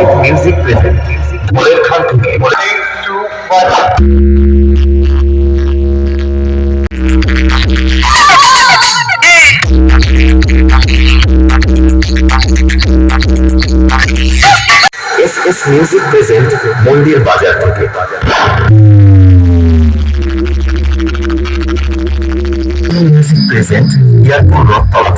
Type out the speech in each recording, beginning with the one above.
Amit music present ভোরের খান থেকে S S music present Mandir Bazar থেকে। মিউজিক প্রেজেন্ট এয়ারপোর্ট রথতলা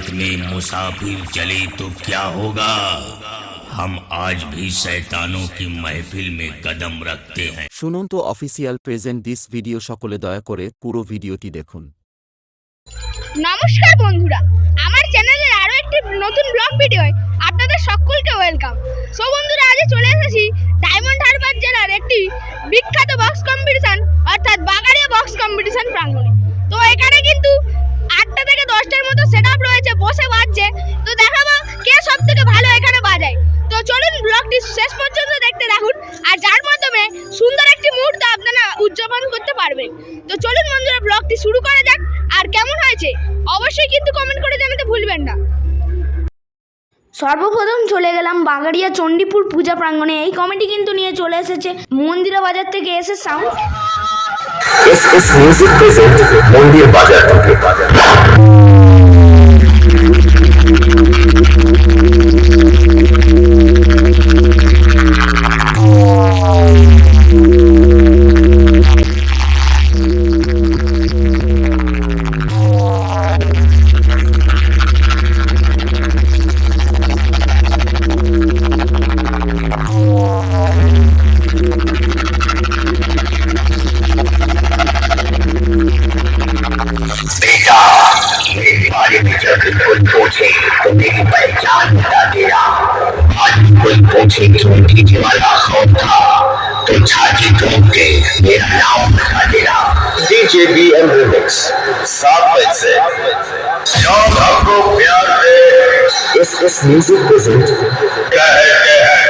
अंधेरी रात में मुसाफिर चले तो क्या होगा हम आज भी शैतानों की महफिल में कदम रखते हैं শুনুন তো অফিসিয়াল প্রেজেন্ট দিস ভিডিও সকলে দয়া করে পুরো ভিডিওটি দেখুন নমস্কার বন্ধুরা আমার চ্যানেলের আরো একটি নতুন ব্লগ ভিডিও আপনাদের সকলকে ওয়েলকাম সো বন্ধুরা আজ চলে এসেছি ডায়মন্ড হারবার জেলার একটি বিখ্যাত বক্স কম্পিটিশন অর্থাৎ বাগাড়িয়া বক্স কম্পিটিশন প্রাঙ্গণে তো এখানে কিন্তু আটটা থেকে দশটার মতো সেট আপ রয়েছে, বসে বাজছে। তো দেখাবো কে সব থেকে ভালো এখানে বাজায়। তো চলুন ব্লগটি শেষ পর্যন্ত দেখতে থাকুন, আর যার মাধ্যমে সুন্দর একটি মুহূর্ত আপনারা উদযাপন করতে পারবেন। তো চলুন বন্ধুরা ব্লগটি শুরু করা যাক, আর কেমন হয়েছে অবশ্যই কিন্তু কমেন্ট করে জানাতে ভুলবেন না। সর্বপ্রথম চলে গেলাম বাগাড়িয়া চণ্ডীপুর পূজা প্রাঙ্গণে। এই কমিটি কিন্তু নিয়ে চলে এসেছে মন্দিরা বাজার থেকে এসে sound S S music present Mandir Bazar থেকে भी कोई पूछे कि डीजे वाला कौन था तो छाती ठोक के मेरा नाम बता देना डीजे बी एम रिमिक्स सात बजे से जब आपको प्यार से इस इस म्यूजिक प्रेजेंट कहते हैं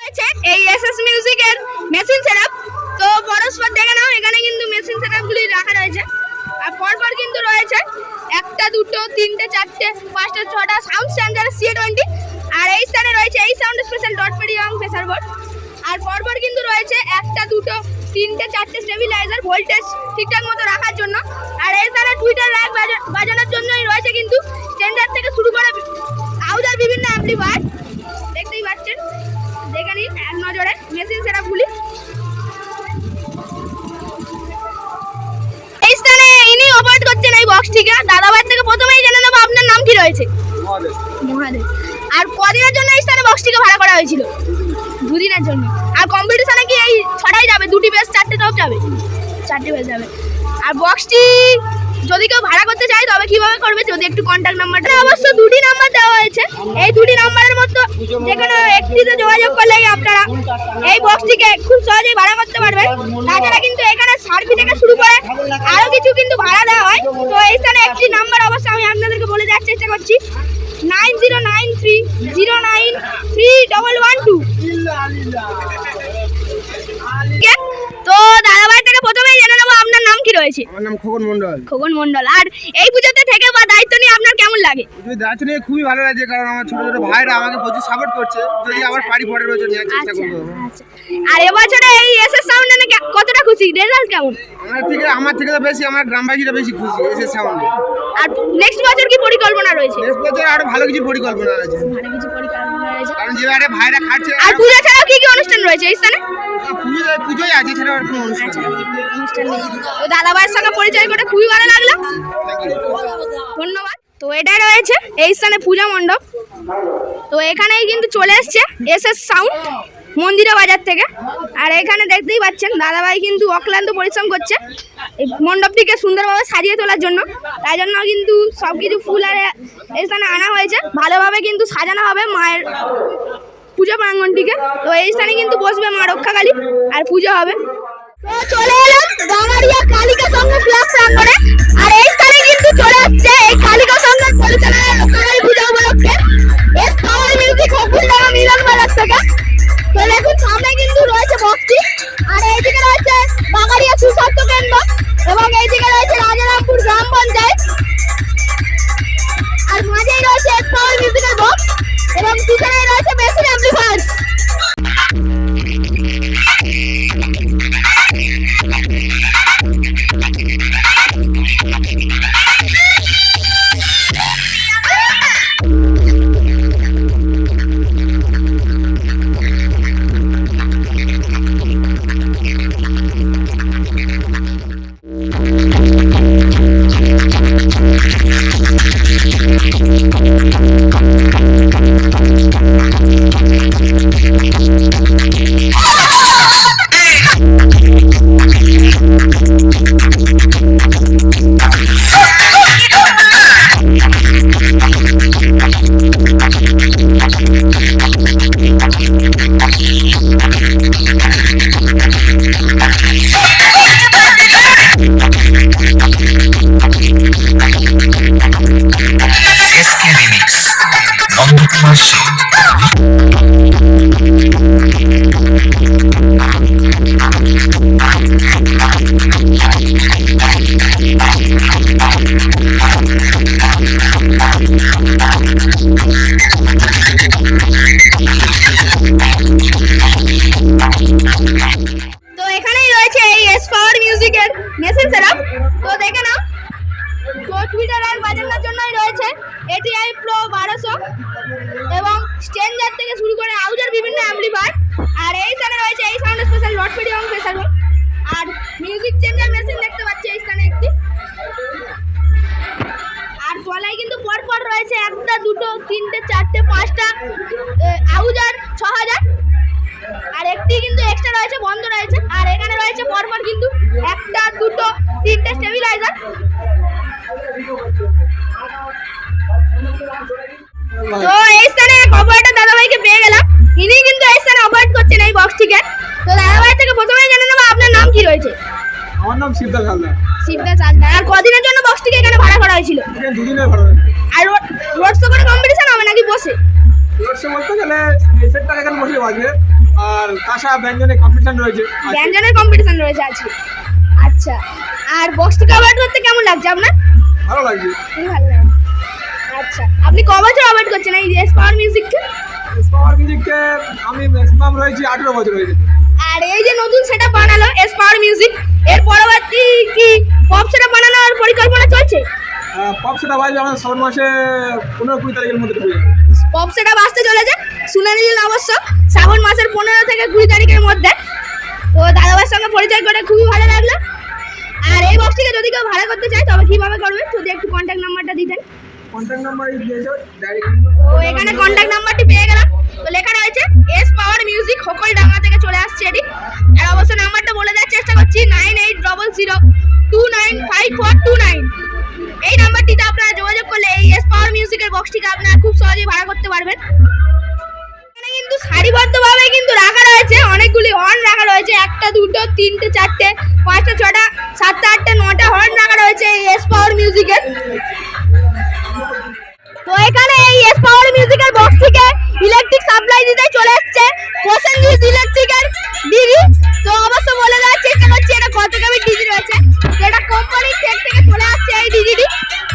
হয়েছে এই এসএস মিউজিকের মেশিন সেটআপ তো পরস্পর দেখে নাও এখানে কিন্তু মেশিন সেটআপগুলি রাখা রয়েছে আর পরপর কিন্তু রয়েছে একটা, দুটো, তিনটে, চারটে, পাঁচটা, ছটা সাউন্ড স্ট্যান্ডার্ড সি টোয়েন্টি আর এই স্থানে রয়েছে এই সাউন্ড স্পেশাল ডট পেডি এবং প্রেসার বোর্ড আর পরপর কিন্তু রয়েছে একটা, দুটো, তিনটে, চারটে স্টেবিলাইজার ভোল্টেজ ঠিকঠাক মতো রাখার জন্য। আর এই স্থানে টুইটার র্যাক বাজানোর জন্যই রয়েছে কিন্তু চেঞ্জার থেকে শুরু করে আউদার বিভিন্ন অ্যাম্পলিফায়ার এই বক্সটিকে থেকে প্রথমেই জেনে নেব আপনার নাম কি রয়েছে। মহাদেব। আর কদিনের জন্য এই স্থানে বক্সটিকে ভাড়া করা হয়েছিল? দুদিনের জন্য। আর কম্পিটিশনে কি এই ছটাই যাবে? দুটি বেস চারটে টপ যাবে? চারটে বেস যাবে। আর বক্সটি যদি কেউ ভাড়া করতে চায়, তবে কীভাবে করবে যদি একটু কন্ট্যাক্ট নাম্বারটা অবশ্য দুটি নাম্বার দেওয়া হয়েছে। এই দুটি নাম্বারের মধ্যে যে কোনো একটিতে যোগাযোগ করলে আপনারা এই বক্সটিকে খুব সহজেই ভাড়া করতে পারবেন। তাছাড়া কিন্তু এখানে সার্ভি থেকে শুরু করে আরও কিছু কিন্তু ভাড়া দেওয়া হয়। তো এই স্থানে একটি নাম্বার অবশ্য আমি আপনাদেরকে বলে দেওয়ার চেষ্টা করছি। Nine zero nine three zero nine three double one two তো দাদাভাই থেকে প্রথমেই জেনে নেব আপনার নাম কি রয়েছে। আমার নাম খোকন মন্ডল খোকন মন্ডল আর এই পুজোতে থেকে বা দায়িত্ব নিয়ে আপনার কেমন লাগে? দায়িত্ব নিয়ে খুবই ভালো লাগছে কারণ আমার ছোট ছোট ভাইরা আমাকে প্রচুর সাপোর্ট করছে। যদি আমার পারি পরের বছর নেওয়ার চেষ্টা আচ্ছা করব। আচ্ছা। আর এবছরে এই এসএস সাউন্ডে কতটা খুশি? রেজাল্ট কেমন? আমার থেকে আমার থেকে তো বেশি আমার গ্রামবাসীরা বেশি খুশি এসে সাউন্ডে আর নেক্সট বছর কি পরিকল্পনা রয়েছে? নেক্সট বছর আরও ভালো কিছু পরিকল্পনা আছে। ভালো কিছু পরিকল্পনা রয়েছে। কারণ যেভাবে ভাইরা খাচ্ছে আর পূজা ছাড়াও কি কি অনুষ্ঠান রয়েছে এই স্থানে? পুজো পুজোই আছে ছাড়া আর কোনো অনুষ্ঠান আচ্ছা নেই। অনুষ্ঠান নেই। তো দাদাভাইয়ের সঙ্গে পরিচয় করে খুবই ভালো লাগল। ধন্যবাদ। তো এটা রয়েছে, এই স্থানে পূজা মণ্ডপ। তো এখানেই কিন্তু চলে এসছে এস এস সাউন্ড, মন্দিরা বাজার থেকে। আর এখানে দেখতেই পাচ্ছেন, দাদাভাই কিন্তু অক্লান্ত পরিশ্রম করছে এই মণ্ডপটিকে সুন্দরভাবে সাজিয়ে তোলার জন্য। তাই জন্য কিন্তু সব কিছু ফুল আর এখানে আনা হয়েছে। ভালোভাবে কিন্তু সাজানো হবে মায়ের পুজো প্রাঙ্গনটিকে। তো এই স্থানে কিন্তু বসবে মা রক্ষাকালী, আর পুজো হবে। চলে এলাম। কালিকা সংঘ ক্লাব প্রাঙ্গণে আর এই কালিকা সংঘের পরিচালনায় রক্ষাকালী পুজো কিন্তু রয়েছে বক্সটি। আর এইদিকে রয়েছে বাগাড়িয়া সুস্বাস্থ্য এবং এইদিকে রয়েছে রাজারামপুর গ্রাম আর মাঝেই রয়েছে পাওয়ার মিউজিকের পিছনে রয়েছে মেশিন অ্যাম্পলিফায়ার্স আর কাঁসা ব্যঞ্জনে কম্পিটিশন রয়েছে। ব্যঞ্জনের কম্পিটিশন রয়েছে আজকে। আচ্ছা আর বক্সটিকে অপারেট করতে কেমন লাগছে আপনার? ভালো লাগছে। খুবই ভালো লাগে আচ্ছা আপনি ক বছর অপারেট করছেন এই এস পাওয়ার মিউজিককে পাওয়ার মিউজিককে আমি ম্যাক্সিমাম রয়েছি আঠেরো বছর হয়েছে আর এই যে নতুন সেটা বানালো এস পাওয়ার মিউজিক এর পরবর্তী কি পপ সেটা বানানোর পরিকল্পনা চলছে? পপ সেটা বাজবে আমাদের শ্রাবণ মাসে পনেরো কুড়ি তারিখের মধ্যে ঢুকে যাবে। পপ সেটা বাজতে চলেছে শুনে নিলেন অবশ্য শ্রাবণ মাসের পনেরো থেকে কুড়ি তারিখের মধ্যে। তো দাদাভাইয়ের সঙ্গে পরিচয় করে খুবই ভালো লাগল। আর এই বক্সটিকে যদি কেউ ভাড়া করতে চায় তবে কীভাবে করবে? যদি একটু কন্ট্যাক্ট নাম্বারটা দিতেন। কন্ট্যাক্ট নাম্বার তো এখানে কন্ট্যাক্ট নাম্বারটি পেয়ে গেলাম। তো লেখা রয়েছে এস পাওয়ার মিউজিক হোকলডাঙ্গা থেকে চলে আসছে এটি। আর অবশ্য নাম্বারটা বলে দেওয়ার চেষ্টা করছি nine eight double zero two nine five four two nine এই নাম্বারটিতে আপনারা যোগাযোগ করলে এই এস পাওয়ার মিউজিকের বক্সটিকে আপনারা খুব সহজেই ভাড়া করতে পারবেন। এখানে কিন্তু সারিবদ্ধভাবে কিন্তু রাখা রয়েছে, অনেকগুলি হর্ন রাখা রয়েছে, একটা, দুটো, তিনটে, চারটে, পাঁচটা, ছটা, সাতটা, আটটা, নটা হর্ন রাখা রয়েছে এই এস পাওয়ার মিউজিকের তো এখানে এই এস পাওয়ার মিউজিকের বক্স থেকে ইলেকট্রিক সাপ্লাই দিতে চলে এসছে। প্রসেনজিৎ ইলেকট্রিকের ডিজি তো অবশ্য বলে দেওয়ার চেষ্টা করছি এটা কত কেবি ডিজি রয়েছে যেটা কোম্পানির থেকে থেকে চলে আসছে এই ডিজিটি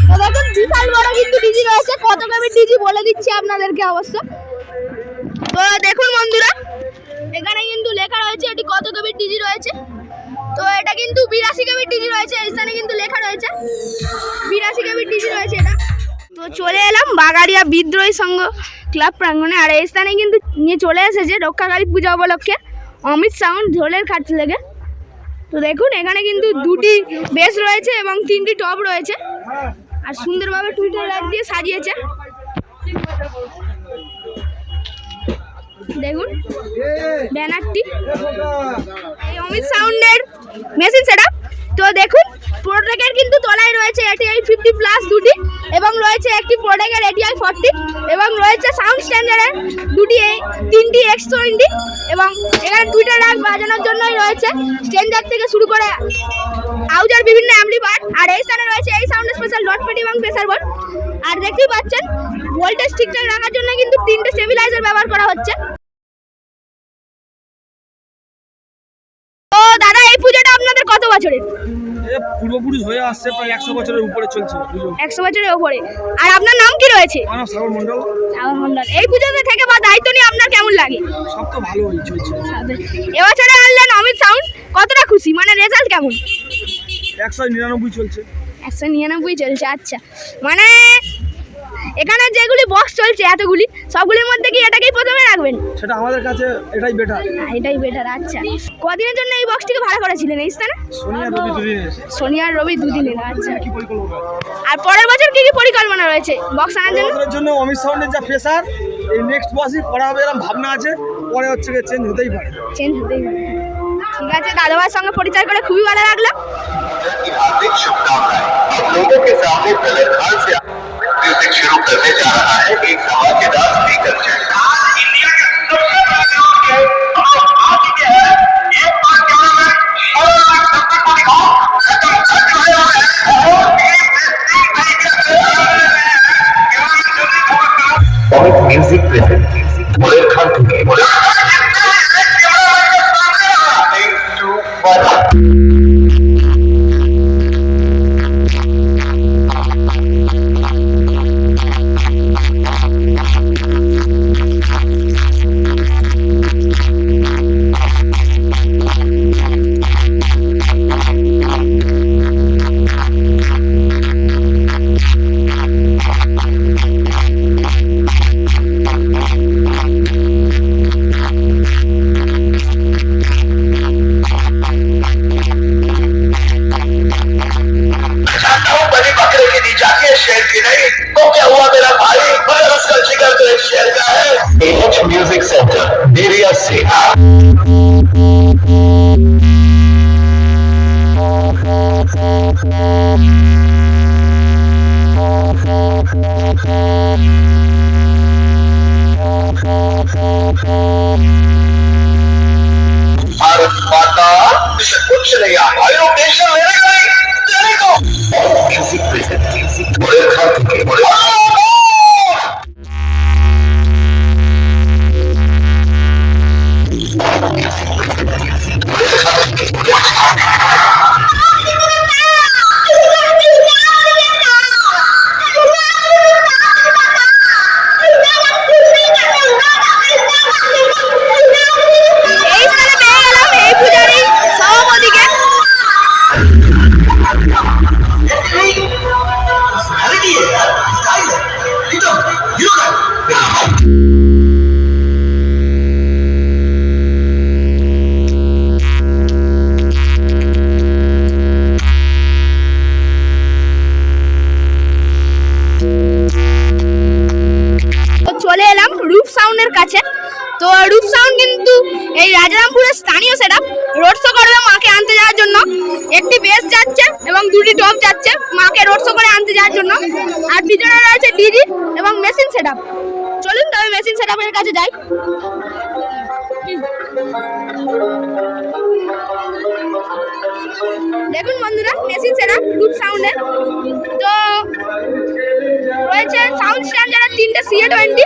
তো দেখুন, বিশাল বড় কিন্তু ডিজি রয়েছে। কত কেবি ডিজি বলে দিচ্ছি আপনাদেরকে অবশ্য। তো দেখুন বন্ধুরা, এখানে কিন্তু লেখা রয়েছে এটি কত কেবির ডিজি রয়েছে। তো এটা কিন্তু বিরাশি কেবির ডিজি রয়েছে এখানে কিন্তু লেখা রয়েছে। বিরাশি কেবির ডিজি রয়েছে এটা। তো চলে এলাম বাগাড়িয়া বিদ্রোহী সংঘ ক্লাব প্রাঙ্গণে। আর এই স্থানে কিন্তু নিয়ে চলে এসেছে রক্ষাকালী পূজা উপলক্ষে অমিত সাউন্ড ঢোলের খাট লেগে। তো দেখুন, এখানে কিন্তু দুটি বেস রয়েছে এবং তিনটি টপ রয়েছে। আর সুন্দরভাবে টুইটার লাইট দিয়ে সাজিয়েছে। দেখুন, ব্যানারটি। এই অমিত সাউন্ডের মেশিন সেট তো দেখুন প্রোডাক্টের কিন্তু তলায় রয়েছে এটিআই ফিফটি প্লাস দুটি এবং রয়েছে একটি প্রোডাক্টের এটিআই ফর্টি এবং রয়েছে সাউন্ড স্ট্যান্ডার্ডের দুটি তিনটি এক্স টোয়েন্টি এবং এখানে দুইটা রাগ বাজানোর জন্যই রয়েছে। স্ট্যান্ডার্ড থেকে শুরু করে আউজার বিভিন্ন অ্যামলি অ্যাম্পলিফায়ার আর এই স্থানে রয়েছে এই সাউন্ড স্পেশাল ডট পেটি এবং প্রেসার বোর্ড। আর দেখতেই পাচ্ছেন ভোল্টেজ ঠিকঠাক রাখার জন্য কিন্তু তিনটে স্টেবিলাইজার ব্যবহার করা হচ্ছে। বছরের? পূর্বপুরুষ হয়ে আসছে প্রায় একশো বছরের উপরে চলছে একশো বছরের ওপরে আর আপনার নাম কি রয়েছে? সাগর এই পুজোতে থেকে বা দায়িত্ব নিয়ে আপনার কেমন লাগে? সব তো ভালোই চলছে। এবছরে আনলেন অমিত সাউন্ড। কতটা খুশি? মানে রেজাল্ট কেমন? একশো নিরানব্বই চলছে। একশো নিরানব্বই চলছে আচ্ছা। মানে এখানে যেগুলি বক্স চলছে এতগুলি সবগুলির মধ্যে কি এটাকেই প্রথমে রাখবেন সেটা আমাদের কাছে এটাই বেটার না, এটাই বেটার আচ্ছা কদিনের জন্য এই বক্সটিকে ভাড়া করেছিলেন এই স্থানে সোনিয়া রবি দুদিন এসে শনি আর রবি দুদিনের আচ্ছা কি পরিকল্পনা আর পরের বছর কি কি পরিকল্পনা রয়েছে বক্স আনার জন্য বছরের জন্য অমিত সাউন্ডের যা প্রেসার এই নেক্সট বছরই করা হবে এরকম ভাবনা আছে পরে হচ্ছে গিয়ে চেঞ্জ হতেই পারে চেঞ্জ হতেই পারে। ঠিক আছে দাদাভাইয়ের সঙ্গে পরিচয় করে খুবই ভালো লাগলো की हार्दिक शुभकामनाएं आप लोगों के सामने कलर खान से म्यूज़िक शुरू करने जा रहा है। एक धमाकेदार स्पीकर चैट म्यूज़िक प्रेजेंट सबसे खान ग्राउंड के রাজারামপুরের স্থানীয় সেট রোড শো করবে মাকে আনতে যাওয়ার জন্য। একটি বেস যাচ্ছে এবং দুটি টপ যাচ্ছে। মাকে রোড শো করে আনতে যাওয়ার জন্য। আর পিছনে রয়েছে ডিজি এবং মেশিন সেট চলুন তবে মেশিন সেট আপের কাছে যাই। দেখুন বন্ধুরা মেশিন সেট রূপ সাউন্ডের তো রয়েছে সাউন্ড স্ট্যান্ডার্ডের তিনটে সিএ টোয়েন্টি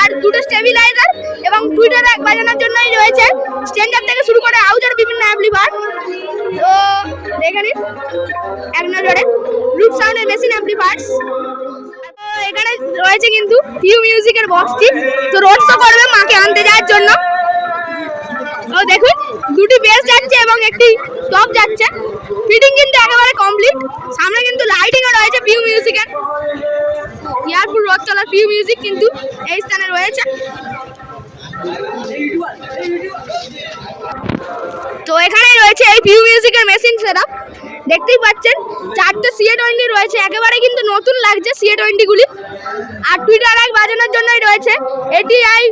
আর দুটো স্টেবিলাইজার এবং দুইটা র্যাক বাজানোর জন্যই রয়েছে। স্ট্যান্ডার্ড থেকে শুরু করে আউজার বিভিন্ন অ্যাম্পলিফায়ার তো দেখে নিন, এক নজরে। রুট সাউন্ডের মেশিন অ্যাম্পলিফায়ার্স এখানে রয়েছে কিন্তু পিউ মিউজিকের বক্সটি তো রোড শো করবে মাকে আনতে যাওয়ার জন্য। ও দেখুন, দুটি বেস যাচ্ছে এবং একটি টপ যাচ্ছে। ফিটিং কিন্তু একেবারে কমপ্লিট সামনে কিন্তু লাইটিংও রয়েছে পিউ মিউজিকের ইয়ারপুর রথ চলার পিউ মিউজিক কিন্তু এই স্থানে রয়েছে। তো এখানেই রয়েছে এই পিউ মিউজিকের মেশিন সেটআপ দেখতেই পাচ্ছেন, চারটে সিএ টোয়েন্টি রয়েছে। একেবারে কিন্তু নতুন লাগছে সিএ টোয়েন্টিগুলি আর টুইটার এক বাজানোর জন্যই রয়েছে। এটি আই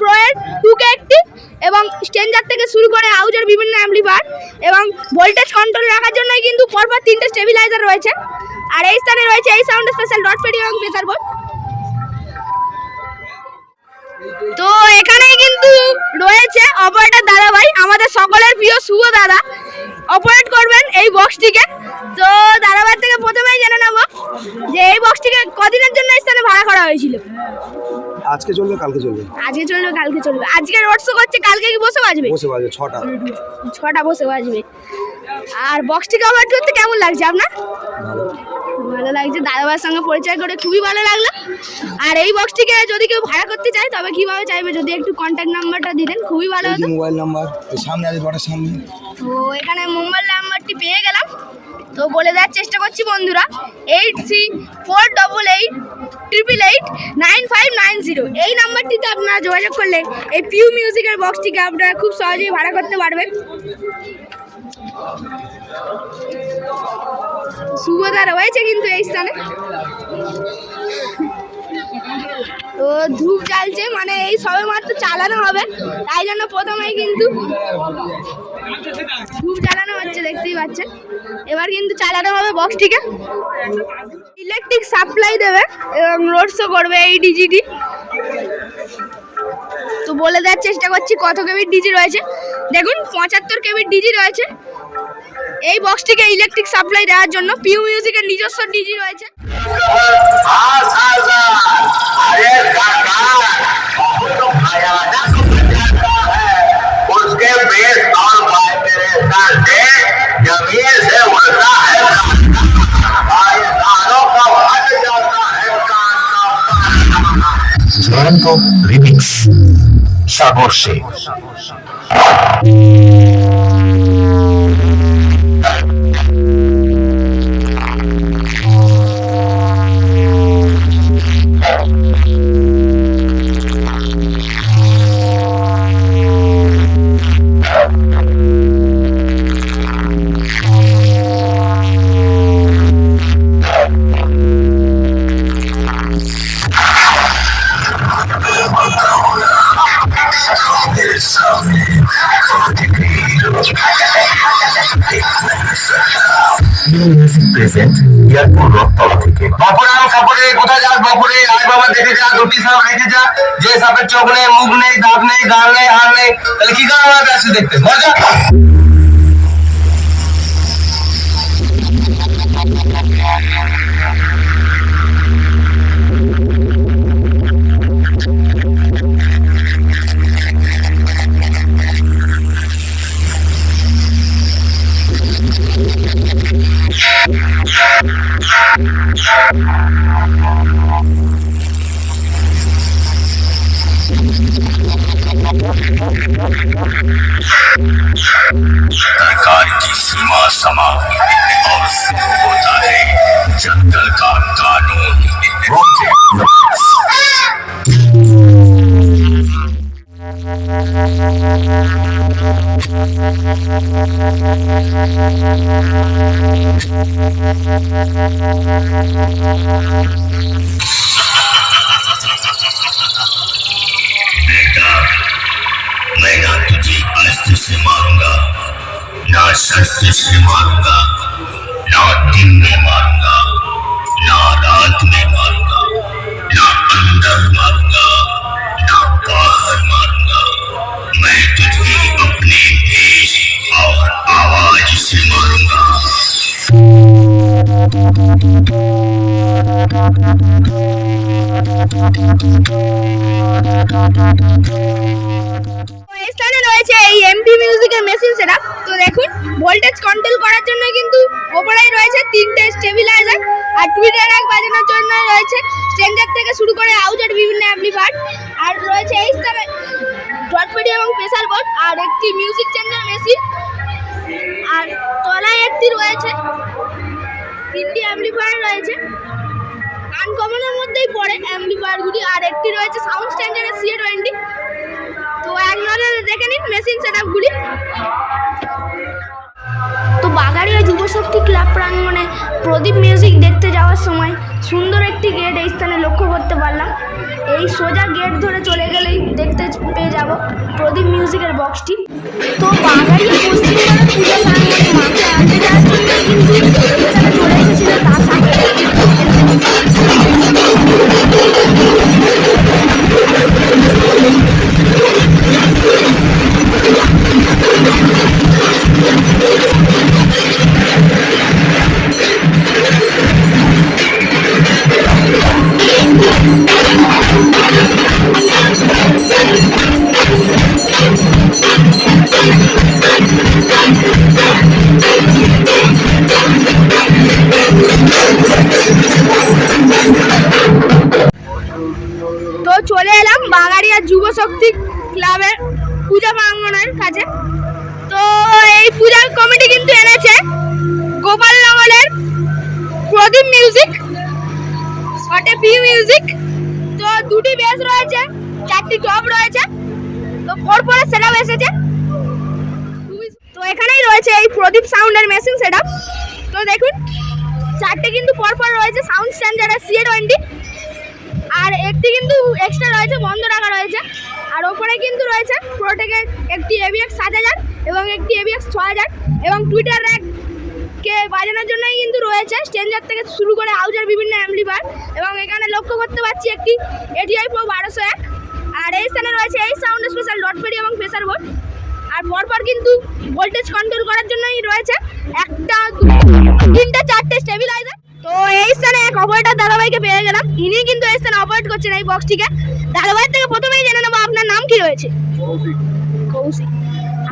প্রোয়ের টু কে একটি এবং স্টেঞ্জার থেকে শুরু করে আউজের বিভিন্ন অ্যাম্পলিফায়ার এবং ভোল্টেজ কন্ট্রোল রাখার জন্যই কিন্তু পরপর তিনটে স্টেবিলাইজার রয়েছে। আর এই স্থানে রয়েছে এই সাউন্ড স্পেশাল ডট পেডি এবং প্রেসার বোর্ড তো এখানেই কিন্তু রয়েছে অপারেটর দাদা ভাই আমাদের সকলের প্রিয় শুভ দাদা। অপারেট করবেন এই বক্সটিকে। তো দাদা ভাই থেকে প্রথমেই জেনে নেব যে এই বক্সটিকে কদিনের জন্য স্থানে ভাড়া করা হয়েছিল? আজকে চলবে কালকে চলবে। আজকে চলবে কালকে চলবে। আজকে রোড শো করছে কালকে কি বসে বাজবে? বসে বাজে ছটা। ছটা বসে বাজবে। আর বক্সটিকে অপারেট করতে কেমন লাগছে আপনার? ভালো লাগছে দাদাবার সঙ্গে পরিচয় করে খুবই ভালো লাগল। আর এই বক্সটিকে যদি কেউ ভাড়া করতে চায় তবে কীভাবে চাইবে? যদি একটু কন্ট্যাক্ট নাম্বারটা দিতেন খুবই ভালো হতো। মোবাইল নাম্বার সামনে আছে বটার সামনে। তো এখানে মোবাইল নাম্বারটি পেয়ে গেলাম। তো বলে দেওয়ার চেষ্টা করছি বন্ধুরা eight three four double eight triple eight nine five nine zero এই নাম্বারটিতে আপনারা যোগাযোগ করলে এই পিউ মিউজিকের বক্সটিকে আপনারা খুব সহজেই ভাড়া করতে পারবেন। শুভদা রয়েছে কিন্তু এই স্থানে? তো ধূপ জ্বালছে মানে এই সবে মাত্র চালানো হবে, তাই জন্য প্রথমেই কিন্তু ধূপ জ্বালানো হচ্ছে, দেখতেই পাচ্ছেন। এবার কিন্তু চালানো হবে বক্সটিকে ইলেকট্রিক সাপ্লাই দেবে এবং রোড শো করবে এই ডিজিটি তো বলে দেওয়ার চেষ্টা করছি, কত কেবির ডিজি রয়েছে? দেখুন, পঁচাত্তর কেবির ডিজি রয়েছে। এই বক্সটিকে ইলেকট্রিক সাপ্লাই দেওয়ার জন্য পিউ মিউজিকের নিজস্ব ডিজি রয়েছে। সাগর সে চোখ নেই মুখ নেই, দাঁত নেই, গাল নেই, হাড় নেই, তাহলে কি কারণে আমাকে আসছে দেখতে? মজা? सरकार की सीमा समा और होता है जंगल का कानून। बेटा ना शस्त्र से मारूँगा, ना दिन में मारूँगा, ना रात में मारूँगा, ना अंदर मारूँगा, ना बाहर मारूँगा। मैं तुझे अपने देश और आवाज़ से मारूँगा। রয়েছে এই এমপি মিউজিকের মেশিন সেটআপ তো দেখুন ভোল্টেজ কন্ট্রোল করার জন্য কিন্তু ওপরেই রয়েছে তিনটে স্টেবিলাইজার আর টুইটার এক বাজানোর জন্য রয়েছে। স্ট্রেঞ্জার থেকে শুরু করে আউটের বিভিন্ন অ্যাম্পলিফায়ার আর রয়েছে এই স্থানে ডটপেডি এবং প্রেসার বোর্ড আর একটি মিউজিক চেঞ্জার মেশিন আর তলায় একটি রয়েছে, তিনটি অ্যাম্পলিফায়ার রয়েছে। আনকমনের মধ্যেই পড়ে অ্যাম্পলিফায়ারগুলি আর একটি রয়েছে সাউন্ড স্ট্যান্ডার্ডের সিএ টোয়েন্টি তো এক নজরে দেখে নিন মেশিন সেটআপগুলি তো বাগান বাগাড়িয়া যুবশক্তি ক্লাব প্রাঙ্গণে প্রদীপ মিউজিক দেখতে যাওয়ার সময় সুন্দর একটি গেট এই স্থানে লক্ষ্য করতে পারলাম। এই সোজা গেট ধরে চলে গেলেই দেখতে পেয়ে যাব প্রদীপ মিউজিকের বক্সটি তো বাগাড়িয়া পশ্চিমবঙ্গের পূজা প্রাঙ্গণে মাকে আনতে চলে এসেছিল তার সাথে। চলে এলাম বাগাড়িয়া যুব শক্তি ক্লাবের পূজা প্রাঙ্গণের কাছে। তো এই পূজার কমিটি কিন্তু এনেছে গোপাল নগরের প্রদীপ মিউজিক শটে পি মিউজিক তো দুটি বেস রয়েছে, চারটি টপ রয়েছে, তো পর পরপরে সেটআপ এসেছে। তো এখানেই রয়েছে এই প্রদীপ সাউন্ডের মেশিন সেটআপ তো দেখুন, চারটে কিন্তু পরপর রয়েছে সাউন্ড স্ট্যান্ডার্ডের সিএ টোয়েন্টি আর একটি কিন্তু এক্সট্রা রয়েছে, বন্ধ রাখা রয়েছে। আর ওপরে কিন্তু রয়েছে প্রোটেকের একটি এবিএক্স সাত হাজার এবং একটি এবিএক্স ছ হাজার এবং টুইটার র্যাক কে বাজানোর জন্যই কিন্তু রয়েছে। স্ট্রেঞ্জার থেকে শুরু করে আউজার বিভিন্ন অ্যাম্পলিফায়ার এবং এখানে লক্ষ্য করতে পারছি একটি এটিআই প্রো বারোশো এক। আর এই স্থানে রয়েছে এই সাউন্ড স্পেশাল ডট পেডি এবং প্রেসার বোর্ড আর পরপর কিন্তু ভোল্টেজ কন্ট্রোল করার জন্যই রয়েছে একটা তিনটা, চারটে স্টেবিলাইজার তো এই স্থানে এক অপারেটর দাদাভাইকে পেয়ে গেলাম। ইনি কিন্তু এই স্থানে অপারেট করছেন এই বক্সটিকে। দাদাভাইয়ের থেকে প্রথমেই জেনে নেব আপনার নাম কি রয়েছে। কৌশিক।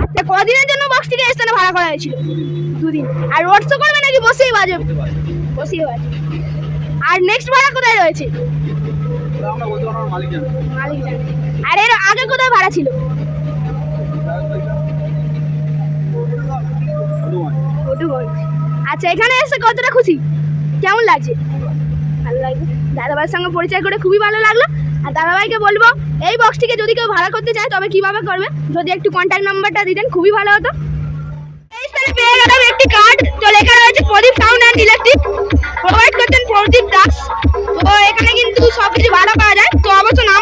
আচ্ছা কদিনের জন্য বক্সটিকে এই স্থানে ভাড়া করা হয়েছিল? দুদিন। আর রোড শো করবে নাকি বসেই বাজে? বসেই বাজে। আর নেক্সট ভাড়া কোথায় রয়েছে? আর এর আগে কোথায় ভাড়া ছিল? আচ্ছা এখানে এসে কতটা খুশি? কেমন লাগছে? ভালো লাগছে দাদাভাইয়ের সঙ্গে পরিচয় করে খুবই ভালো লাগল। আর দাদাভাইকে বলব, এই বক্সটিকে যদি কেউ ভাড়া করতে চায়, তবে কীভাবে করবে? যদি একটু কন্ট্যাক্ট নাম্বারটা দিতেন, খুবই ভালো হতো। পেয়ে গেলাম একটি কার্ড তো লেখা রয়েছে Pradip sound and electric provide করছেন প্রদীপ দাস। তো এখানে কিন্তু সব কিছু ভাড়া পাওয়া যায়। তো অবশ্য নাম্বারটা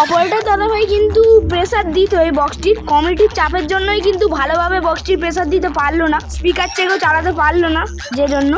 অপারেটর দাদাভাই কিন্তু প্রেসার দিত এই বক্সটির কমিটির চাপের জন্যই কিন্তু ভালোভাবে বক্সটির প্রেসার দিতে পারল না। স্পিকার থেকেও চালাতে পারল না যে জন্য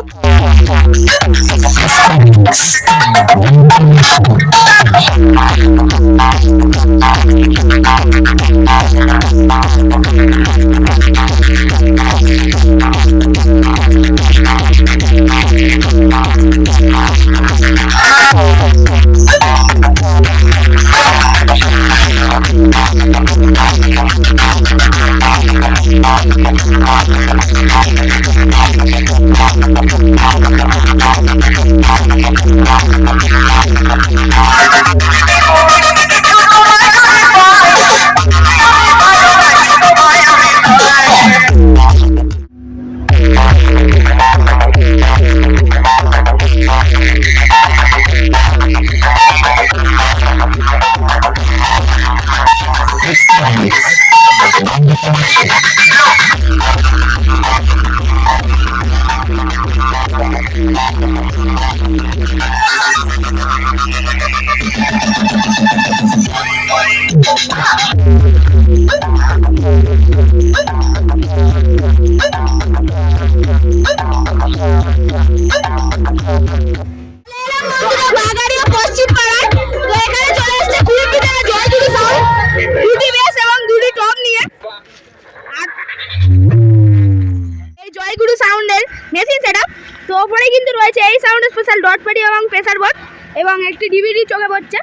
একটি ডিভিডি চোখে পড়ছে।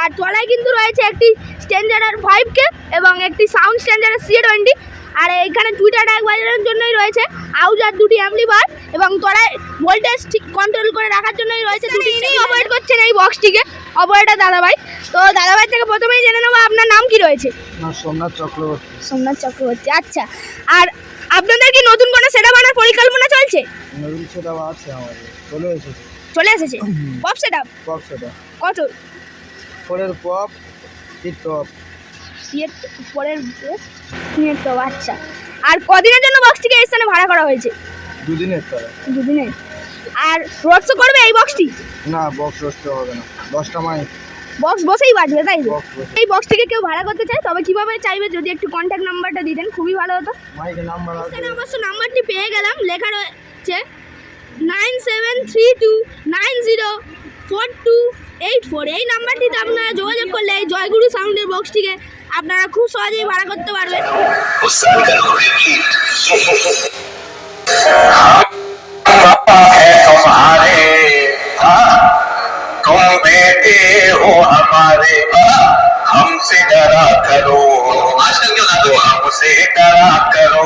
আর তলায় কিন্তু রয়েছে একটি স্ট্যান্ডার্ড ফাইভ কে এবং একটি সাউন্ড স্ট্যান্ডার্ড সি টোয়েন্টি আর এইখানে টুইটার ট্যাগ বাজানোর জন্যই রয়েছে। আউজার দুটি অ্যাম্পলিফায়ার এবং তলায় ভোল্টেজ ঠিক কন্ট্রোল করে রাখার জন্যই রয়েছে ইনি অপারেট করছেন এই বক্সটিকে অপারেটর দাদাভাই। তো দাদাভাই থেকে প্রথমেই জেনে নেব আপনার নাম কি রয়েছে? সোমনাথ চক্রবর্তী। সোমনাথ চক্রবর্তী আচ্ছা। আর আপনাদের কি নতুন কোনো সেটআপ আনার পরিকল্পনা চলছে? নতুন সেটা আছে আমাদের। চলে এসেছে। চলে এসেছে। পপ সেটআপ পপ সেটা কত? ফোরের পপ টপ ইয়ের পরের ইয়ের তো আচ্ছা। আর কদিনের জন্য বক্সটিকে এই স্থানে ভাড়া করা হয়েছে? দুদিনের তারা দুদিনের। আর রোড শো করবে এই বক্সটি না বক্স রসতে হবে না। দশটা মাইক বক্স বসেই বাজবে তাই এই বক্সটিকে কেউ ভাড়া করতে চায় তবে কীভাবে চাইবে যদি একটু কন্ট্যাক্ট নাম্বারটা দিতেন খুবই ভালো হতো। অবশ্য নাম্বারটি পেয়ে গেলাম লেখা রয়েছে। nine seven three two nine zero four two eight four এই নাম্বারটিতে আপনারা যোগাযোগ করলে এই জয়গুরু সাউন্ডের বক্সটিকে আপনারা খুব সহজেই ভাড়া করতে পারবেন पापा है तुम्हारे हाँ, तुम बेटे हो हमारे हाँ, हमसे डरा करो आजकल क्यों ना हमसे डरा करो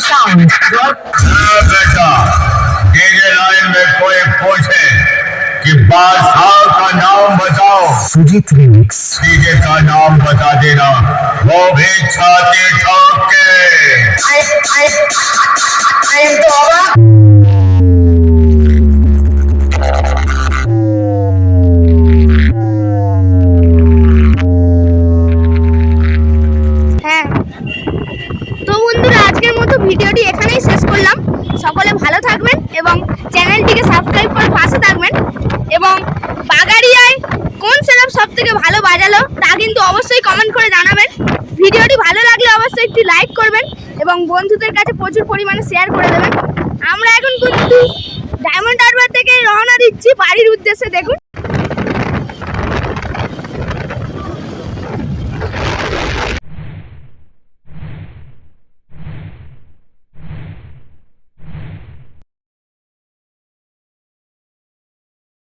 sound. बेटा डीजे लाइन में कोई पूछे कि बादशाह का नाम बताओ सुजीत रिमिक्स डीजे का नाम बता देना वो भी छाती ठोक के এবং বন্ধুদের কাছে প্রচুর পরিমাণে শেয়ার করে দেবেন। আমরা এখন কিন্তু ডায়মন্ড হারবার থেকে রওনা দিচ্ছি বাড়ির উদ্দেশ্যে, দেখুন।